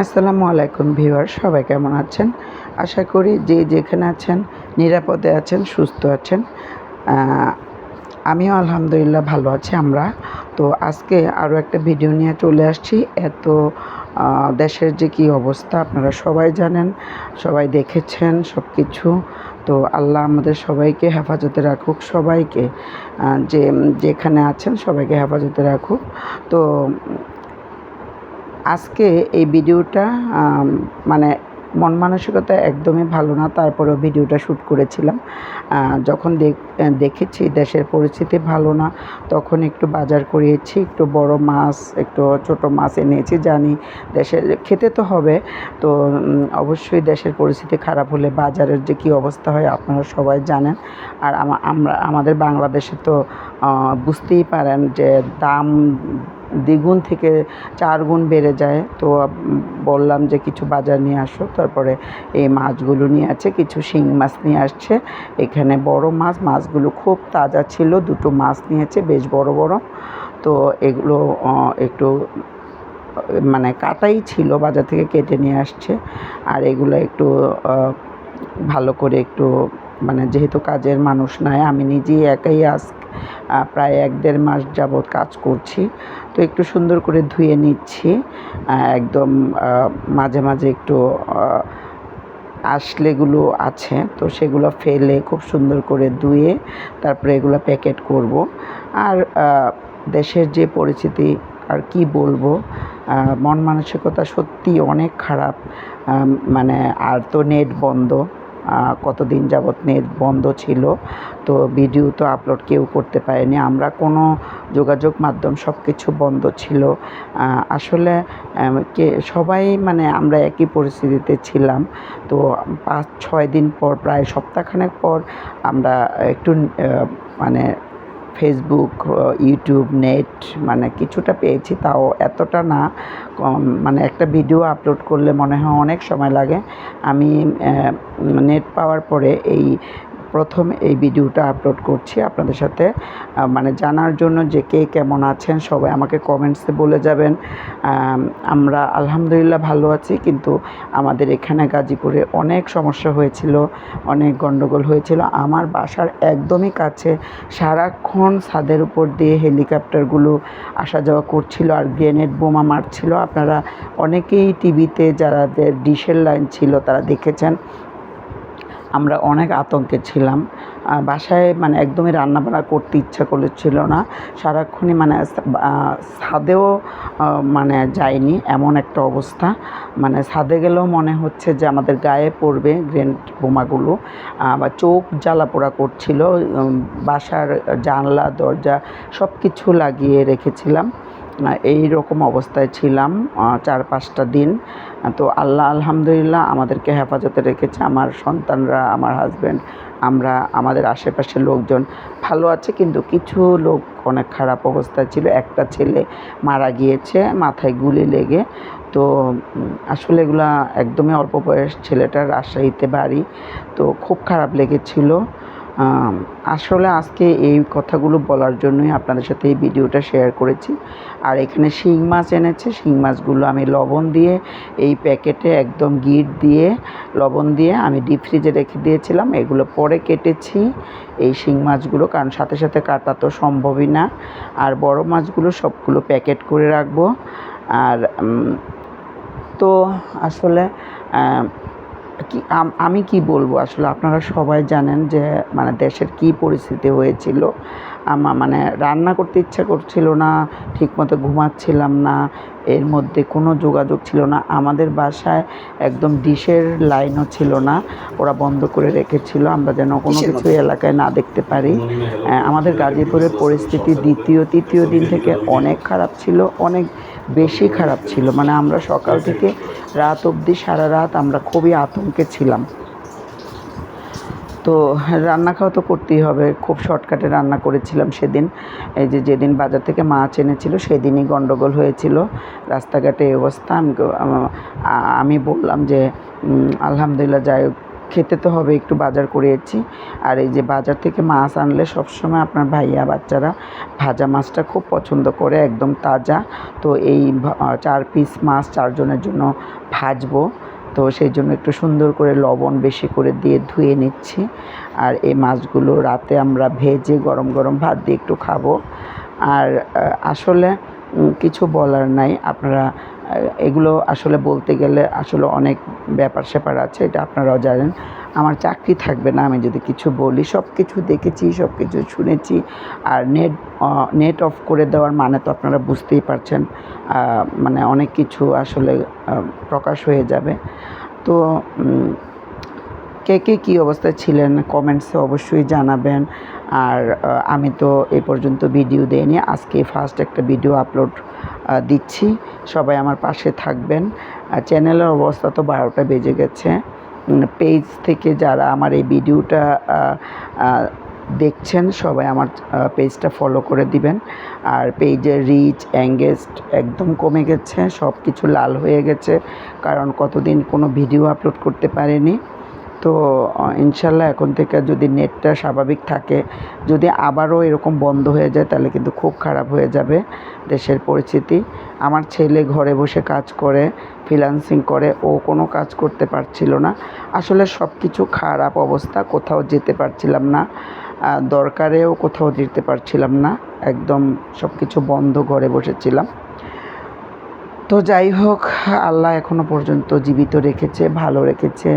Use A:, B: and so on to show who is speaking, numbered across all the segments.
A: আসসালামু আলাইকুম ভিউয়ার, সবাই কেমন আছেন? আশা করি যে যেখানে আছেন, নিরাপদে আছেন, সুস্থ আছেন। আমিও আলহামদুলিল্লাহ ভালো আছি আমরা। তো আজকে আরও একটা ভিডিও নিয়ে চলে আসছি। এত দেশের যে কী অবস্থা, আপনারা সবাই জানেন, সবাই দেখেছেন সব কিছু তো আল্লাহ আমাদের সবাইকে হেফাজতে রাখুক, সবাইকে যে, যেখানে আছেন সবাইকে হেফাজতে রাখুক। তো আজকে এই ভিডিওটা মানে মন মানসিকতা একদমই ভালো না, তারপরেও ভিডিওটা শ্যুট করেছিলাম। যখন দেখ- দেখেছি দেশের পরিস্থিতি ভালো না, তখন একটু বাজার করিয়েছি, একটু বড় মাছ, একটু ছোট মাছ এনেছি জানি দেশের খেতে তো হবে। তো অবশ্যই দেশের পরিস্থিতি খারাপ হলে বাজারের যে কী অবস্থা হয় আপনারা সবাই জানেন। আর আমরা, আমাদের বাংলাদেশে তো বুঝতেই পারেন যে দাম দ্বিগুণ থেকে চার গুণ বেড়ে যায়। তো বললাম যে কিছু বাজার নিয়ে আসো। তারপরে এই মাছগুলো নিয়ে আছে, কিছু শিং মাছ নিয়ে আসছে। এখানে বড় মাছ, মাছগুলো খুব তাজা ছিল, দুটো মাছ নিয়েছে, বেশ বড় বড়। তো এগুলো একটু মানে কাটাই ছিল, বাজার থেকে কেটে নিয়ে আসছে। আর এগুলো একটু ভালো করে একটু মানে যেহেতু কাজের মানুষ নয় আমি নিজেই একাই আজ প্রায় এক দেড় মাস যাবৎ কাজ করছি। তো একটু সুন্দর করে ধুয়ে নিচ্ছি। একদম মাঝে মাঝে একটু আসলেগুলো আছে। তো সেগুলো ফেলে খুব সুন্দর করে ধুয়ে তারপরে এগুলো প্যাকেট করব। আর দেশের যে পরিস্থিতি আর কি বলব মন মানসিকতা সত্যি অনেক খারাপ। মানে আর তো নেট বন্ধ। কতদিন যাবৎ নেট বন্ধ ছিল, তো ভিডিও তো আপলোড কেউ করতে পারেনি। আমরা কোনো যোগাযোগ মাধ্যম সব কিছু বন্ধ ছিল। আসলে কে, সবাই মানে আমরা একই পরিস্থিতিতে ছিলাম। তো পাঁচ, ছয় দিন পর, প্রায় সপ্তাহখানেক পর আমরা একটু মানে ফেসবুক ইউটিউব নেট মানে কিছুটা পেয়েছি, তাও এতটা না। মানে একটা ভিডিও আপলোড করলে মনে হয় অনেক সময় লাগে। আমি নেট পাওয়ার পরে এই প্রথম এই ভিডিওটা আপলোড করছি আপনাদের সাথে। মানে জানার জন্য যে কে কেমন আছেন সবাই আমাকে কমেন্টসে বলে যাবেন। আম, আমরা আলহামদুলিল্লাহ ভালো আছি কিন্তু আমাদের এখানে গাজীপুরে অনেক সমস্যা হয়েছিল অনেক গণ্ডগোল হয়েছিল। আমার বাসার একদমই কাছে সারাক্ষণ ছাদের উপর দিয়ে হেলিকপ্টারগুলো আসা যাওয়া করছিল আর গ্রেনেড বোমা মারছিল। আপনারা অনেকেই টিভিতে যারা ডিশের লাইন ছিল তারা দেখেছেন। আমরা অনেক আতঙ্কে ছিলাম। বাসায় মানে একদমই রান্নাবান্না করতে ইচ্ছা করছিল না। সারাক্ষণই মানে ছাদেও মানে যায়নি এমন একটা অবস্থা। মানে ছাদে গেলেও মনে হচ্ছে যে আমাদের গায়ে পড়বে গ্রেনেড বোমাগুলো। বা চোখ জ্বালা পোড়া করছিল। বাসার জানলা, দরজা সব কিছু লাগিয়ে রেখেছিলাম। এই রকম অবস্থায় ছিলাম চার পাঁচটা দিন। তো আল্লাহ আলহামদুলিল্লাহ আমাদেরকে হেফাজতে রেখেছে, আমার সন্তানরা, আমার হাজব্যান্ড আমরা আমাদের আশেপাশের লোকজন ভালো আছে, কিন্তু কিছু লোক অনেক খারাপ অবস্থায় ছিল। একটা ছেলে মারা গিয়েছে, মাথায় গুলি লেগে। তো, আসলে এগুলা একদমই অল্প বয়স ছেলেটার রাজশাহীতে বাড়ি। তো খুব খারাপ লেগেছিল। আসলে আজকে এই কথাগুলো বলার জন্যই আপনাদের সাথে এই ভিডিওটা শেয়ার করেছি। আর এখানে শিং মাছ এনেছে, শিং মাছগুলো আমি লবণ দিয়ে এই প্যাকেটে একদম গিট দিয়ে লবণ দিয়ে আমি ডিপ ফ্রিজে রেখে দিয়েছিলাম। এগুলো পরে কেটেছি এই শিং মাছগুলো, কারণ সাথে সাথে কাটা তো সম্ভবই না। আর বড় মাছগুলো সবগুলো প্যাকেট করে রাখব। আর তো আসলে কি আম- কি বলব? আসলে আপনারা সবাই জানেন যে মানে দেশের কি পরিস্থিতি হয়েছিল। আমার মানে রান্না করতে ইচ্ছা করছিল না ঠিকমতো ঘুমাচ্ছিলাম না এর মধ্যে কোনো যোগাযোগ ছিল না আমাদের বাসায় একদম ডিশের লাইনও ছিল না ওরা বন্ধ করে রেখেছিল আমরা যেন কোনো কিছু এলাকায় না দেখতে পারি। আমাদের গাজীপুরের পরিস্থিতি দ্বিতীয় তৃতীয় দিন থেকে অনেক খারাপ ছিল অনেক বেশি খারাপ ছিল মানে আমরা সকাল থেকে রাত অবধি সারা রাত আমরা খুবই আতঙ্কে ছিলাম। তো রান্না খাওয়া তো করতেই হবে। খুব শর্টকাটে রান্না করেছিলাম সেদিন। এই যে যেদিন বাজার থেকে মাছ এনেছিল সেদিনই গন্ডগোল হয়েছিল। রাস্তাঘাটে এই অবস্থা। আমি আমি বললাম যে আলহামদুলিল্লাহ যাই খেতে তো হবে, একটু বাজার করেছি আর এই যে বাজার থেকে মাছ আনলে সবসময় আপনার ভাইয়া, বাচ্চারা ভাজা মাছটা খুব পছন্দ করে, একদম তাজা। তো এই চার পিস মাছ চারজনের জন্য ভাজবো। তো সেই জন্য একটু সুন্দর করে লবণ বেশি করে দিয়ে ধুয়ে নিচ্ছি। আর এই মাছগুলো রাতে আমরা ভেজে গরম গরম ভাত দিয়ে একটু খাব। আর আসলে কিছু বলার নাই। আপনারা এগুলো আসলে বলতে গেলে আসলে অনেক ব্যাপার স্যাপার আছে, এটা আপনারাও জানেন। আমার চাকরি থাকবে না, আমি যদি কিছু বলি সব কিছু দেখেছি সব কিছু শুনেছি, আর নেট নেট অফ করে দেওয়ার মানে তো আপনারা বুঝতেই পারছেন মানে অনেক কিছু আসলে প্রকাশ হয়ে যাবে। তো কে কে কী অবস্থায় ছিলেন কমেন্টসে অবশ্যই জানাবেন, আর আমি তো এ পর্যন্ত ভিডিও দেইনি, আজকে ফার্স্ট একটা ভিডিও আপলোড দিচ্ছি, সবাই আমার পাশে থাকবেন চ্যানেলের অবস্থা তো বারোটা বেজে গেছে। পেজ থেকে যারা আমার এই ভিডিওটা দেখছেন, সবাই আমার পেজটা ফলো করে দিবেন। আর পেজের রিচ অ্যাঙ্গেজড একদম কমে গেছে সব কিছু লাল হয়ে গেছে, কারণ কতদিন কোনো ভিডিও আপলোড করতে পারিনি। তো ইনশাল্লাহ এখন থেকে যদি নেটটা স্বাভাবিক থাকে, যদি আবারও এরকম বন্ধ হয়ে যায়, তাহলে কিন্তু খুব খারাপ হয়ে যাবে দেশের পরিস্থিতি। আমার ছেলে ঘরে বসে কাজ করে ফ্রিল্যান্সিং করে, ও কোনো কাজ করতে পারছিল না। আসলে সব কিছু খারাপ অবস্থা, কোথাও যেতে পারছিলাম না। দরকারেও কোথাও যেতে পারছিলাম না। একদম সব কিছু বন্ধ ঘরে বসেছিলাম। তো যাই হোক, আল্লাহ এখনও পর্যন্ত জীবিত রেখেছে, ভালো রেখেছে।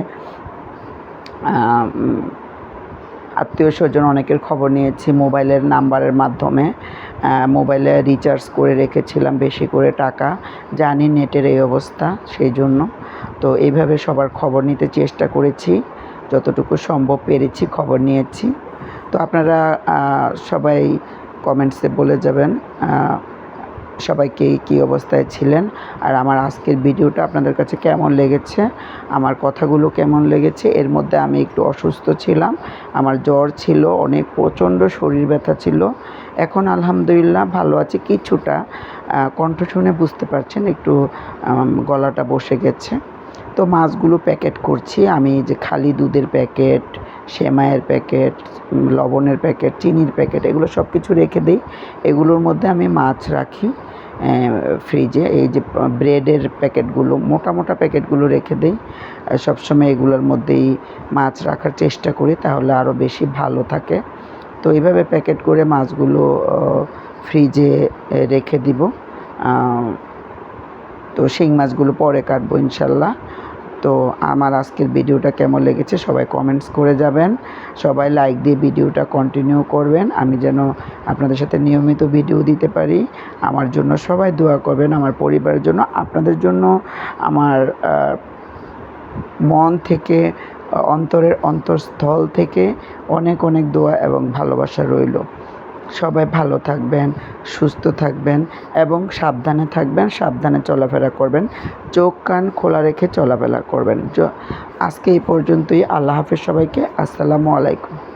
A: আত্মীয় স্বজন অনেকের খবর নিয়েছি, মোবাইলের নাম্বারের মাধ্যমে মোবাইলে রিচার্জ করে রেখেছিলাম বেশি করে টাকা। জানি নেটের এই অবস্থা, সেই জন্য। তো এইভাবে সবার খবর নিতে চেষ্টা করেছি, যতটুকু সম্ভব পেরেছি খবর নিয়েছি। তো আপনারা সবাই কমেন্টসে বলে যাবেন সবাই কে কী অবস্থায় ছিলেন আর আমার আজকের ভিডিওটা আপনাদের কাছে কেমন লেগেছে, আমার কথাগুলো কেমন লেগেছে, এর মধ্যে আমি একটু অসুস্থ ছিলাম, আমার জ্বর ছিল, অনেক প্রচণ্ড শরীর ব্যথা ছিল, এখন আলহামদুলিল্লাহ ভালো আছে, কিছুটা কণ্ঠ শুনে বুঝতে পারছেন, একটু গলাটা বসে গেছে, তো মাছগুলো প্যাকেট করছি, আমি যে খালি দুধের প্যাকেট সেমাইয়ের প্যাকেট, লবণের প্যাকেট, চিনির প্যাকেট, এগুলো সব কিছু রেখে দিই। এগুলোর মধ্যে আমি মাছ রাখি ফ্রিজে। এই যে ব্রেডের প্যাকেটগুলো, মোটা মোটা প্যাকেটগুলো রেখে দিই। সবসময় এগুলোর মধ্যেই মাছ রাখার চেষ্টা করি, তাহলে আরও বেশি ভালো থাকে। তো এইভাবে প্যাকেট করে মাছগুলো ফ্রিজে রেখে দিব। তো শিং মাছগুলো পরে কাটবো ইনশাল্লাহ। তো আমার আজকের ভিডিওটা কেমন লেগেছে সবাই কমেন্টস করে যাবেন। সবাই লাইক দিয়ে ভিডিওটা কন্টিনিউ করবেন। আমি যেন আপনাদের সাথে নিয়মিত ভিডিও দিতে পারি। আমার জন্য সবাই দোয়া করবেন, আমার পরিবারের জন্য, আপনাদের জন্য, আমার মন থেকে, অন্তরের অন্তঃস্থল থেকে অনেক অনেক দোয়া এবং ভালোবাসা রইল। সবাই ভালো থাকবেন, সুস্থ থাকবেন এবং সাবধানে থাকবেন, সাবধানে চলাফেরা করবেন, চোখ কান খোলা রেখে চলাফেরা করবেন। আজকে এই পর্যন্তই। আল্লাহ হাফেজ সবাইকে। আসসালামু আলাইকুম।